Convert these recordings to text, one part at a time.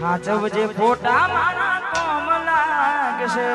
સાચવજે ફોટા મારા કોમ લાગશે.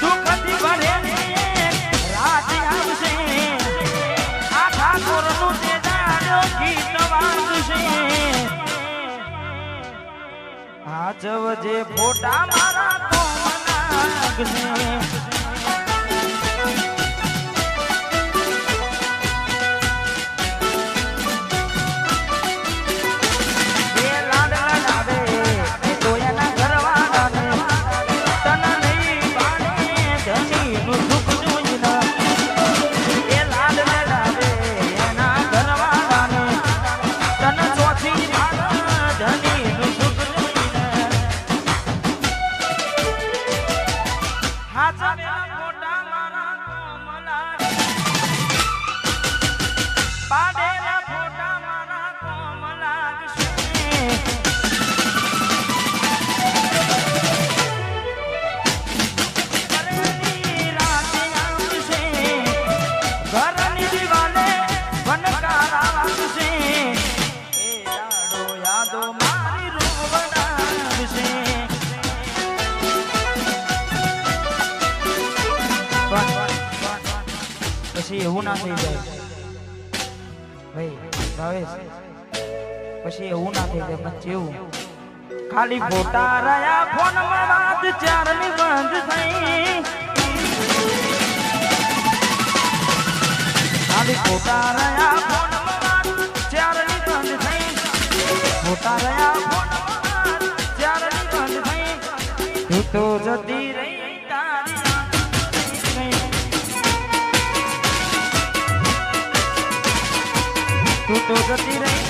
દુઃખથી ભરે રાત આવશે. આખા કોરનું તે દાડો ફોટા મારા કોમ લાગશે. પછી એવું ના થઈ જાય. ભાઈ, ભાવેશ, પછી એવું ના થઈ જાય પણ જેવું ખાલી ખોટા રહ્યા ફોનમાં વાત ચારની બંધ થઈ. ખાલી ખોટા રહ્યા ફોન ખોટા રહ્યા ફોનમાં વાત ચારની બંધ થઈ. તો જતી રહી. તું તો જતી રહી.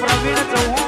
provină să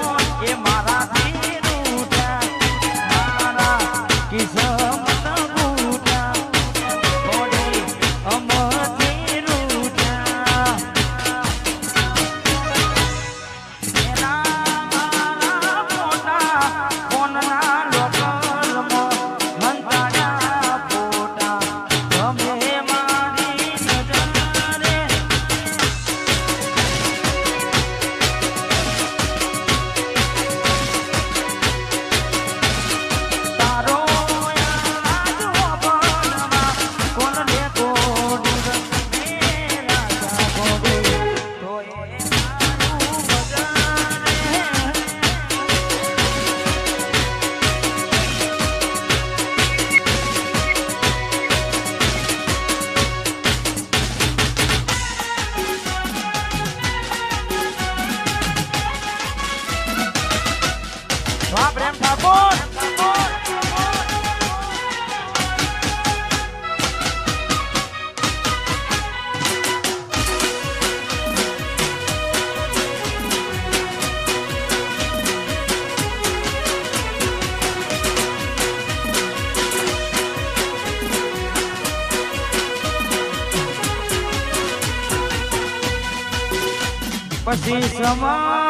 પછી સમા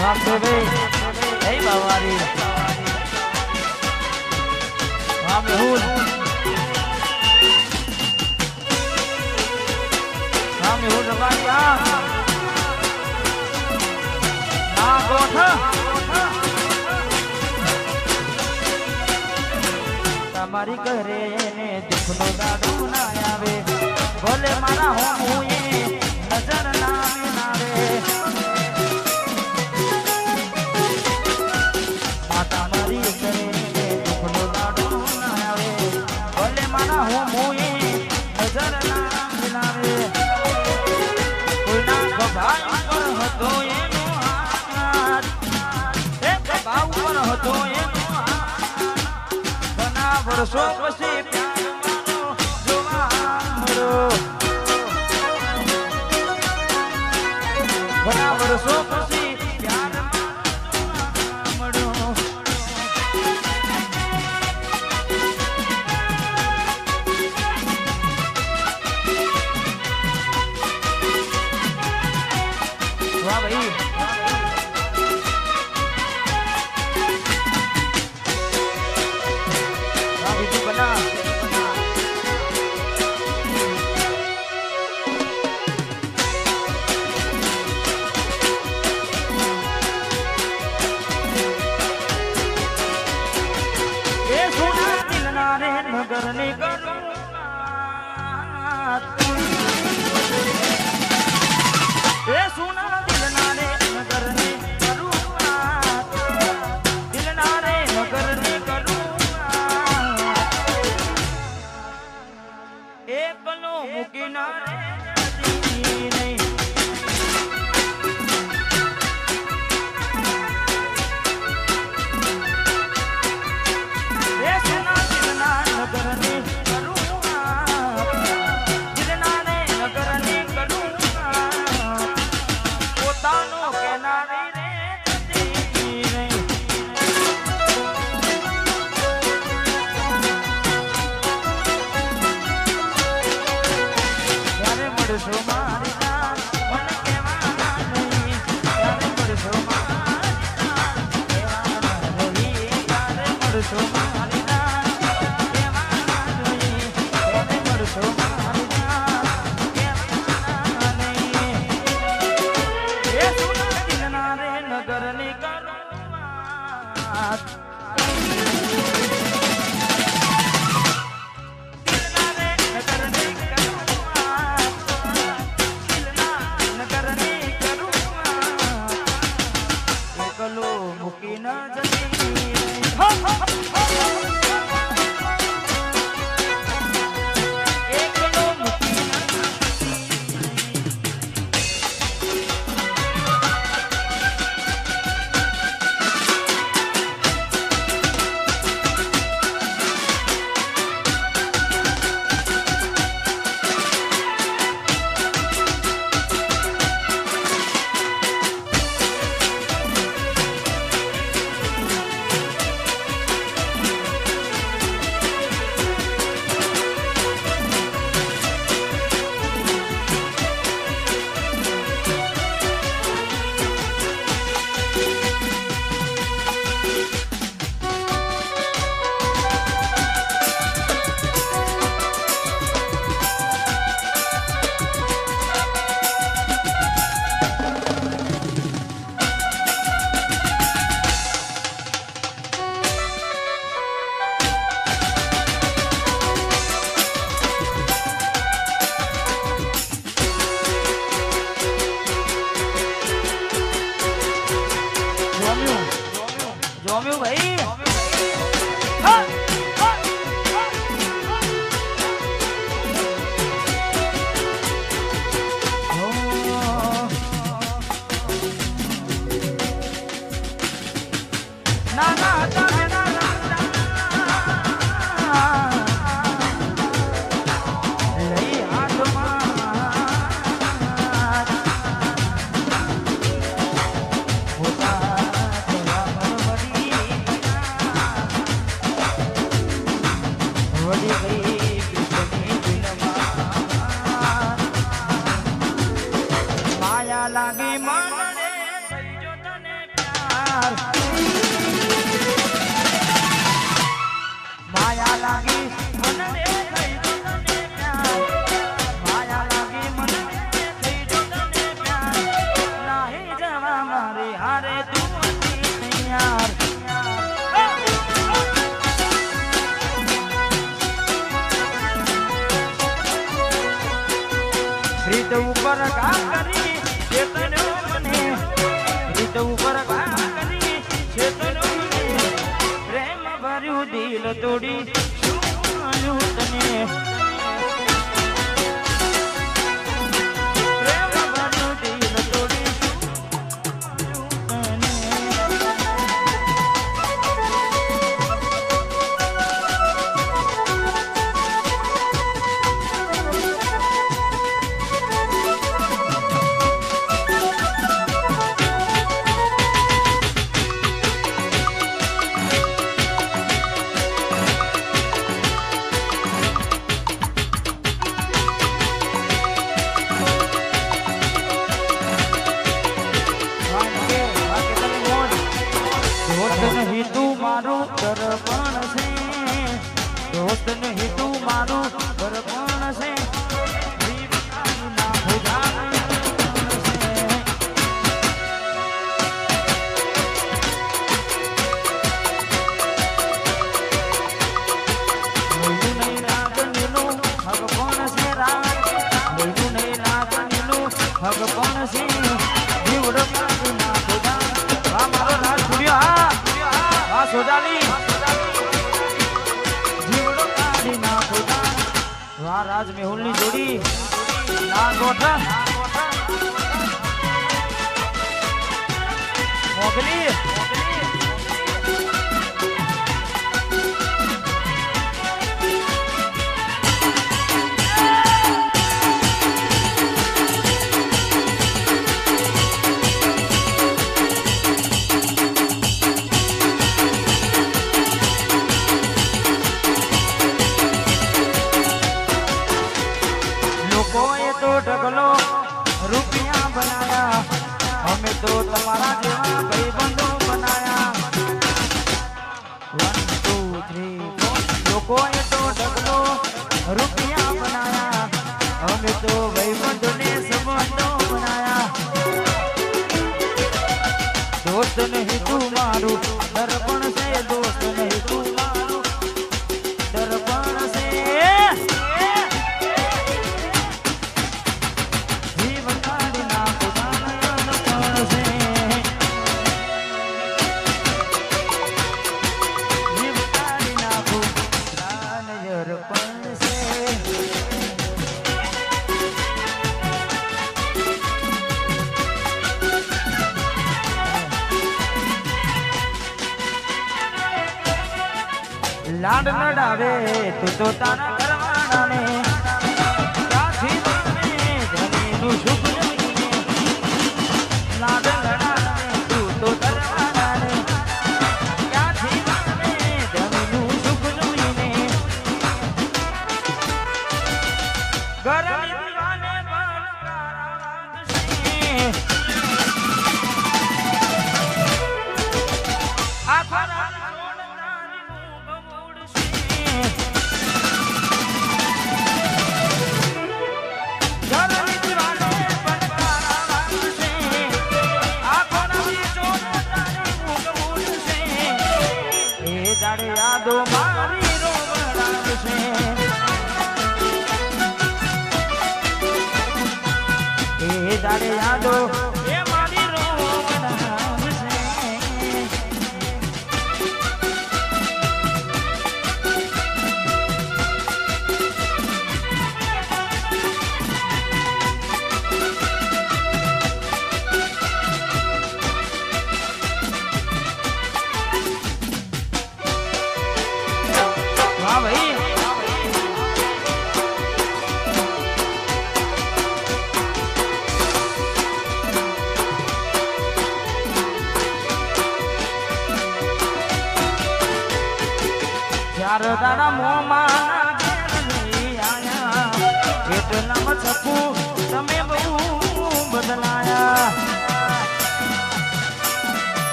રામદેવે જય બાવારી. રામ રહુલ મારી ઘરે ને દુઃખનો દાડો ના આવે. ભલે મારા હું એ માણસો પછી Cheers, Cheers તું તો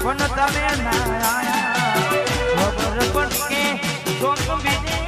પણ તમે ના ખબર પણ કે તો બીજે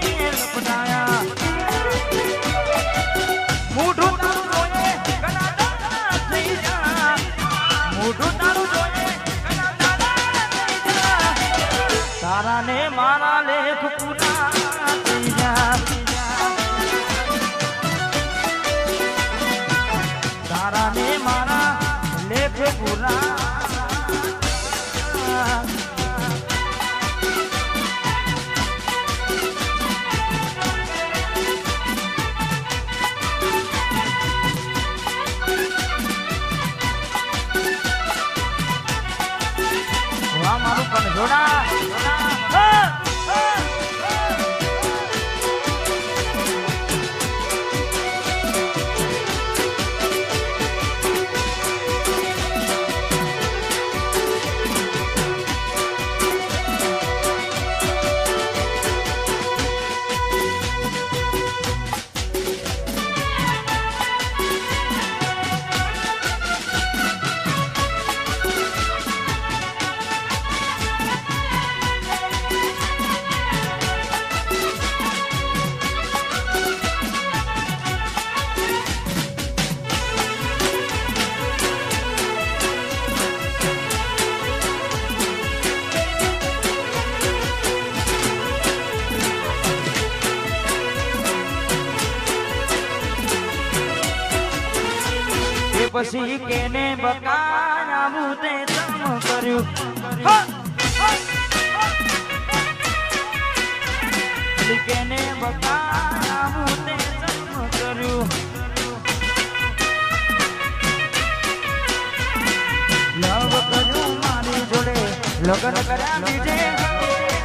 લગન કર્યા બીજે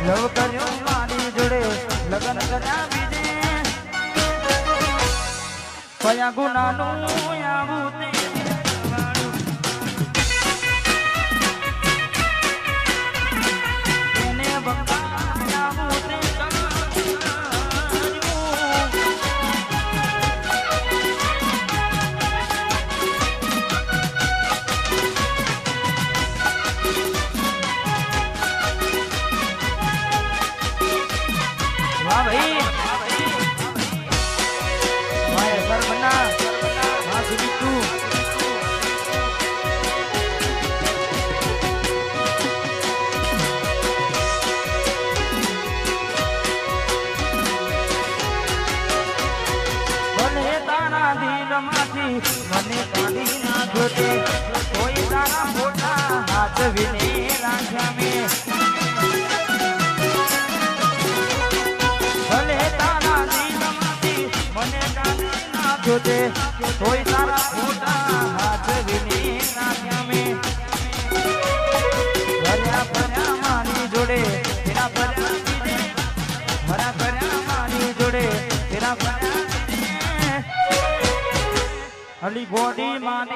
લવ કર્યો મારી જોડે લગન કર્યા બીજે કયા ગુનાનું આવું અલી બોડી માને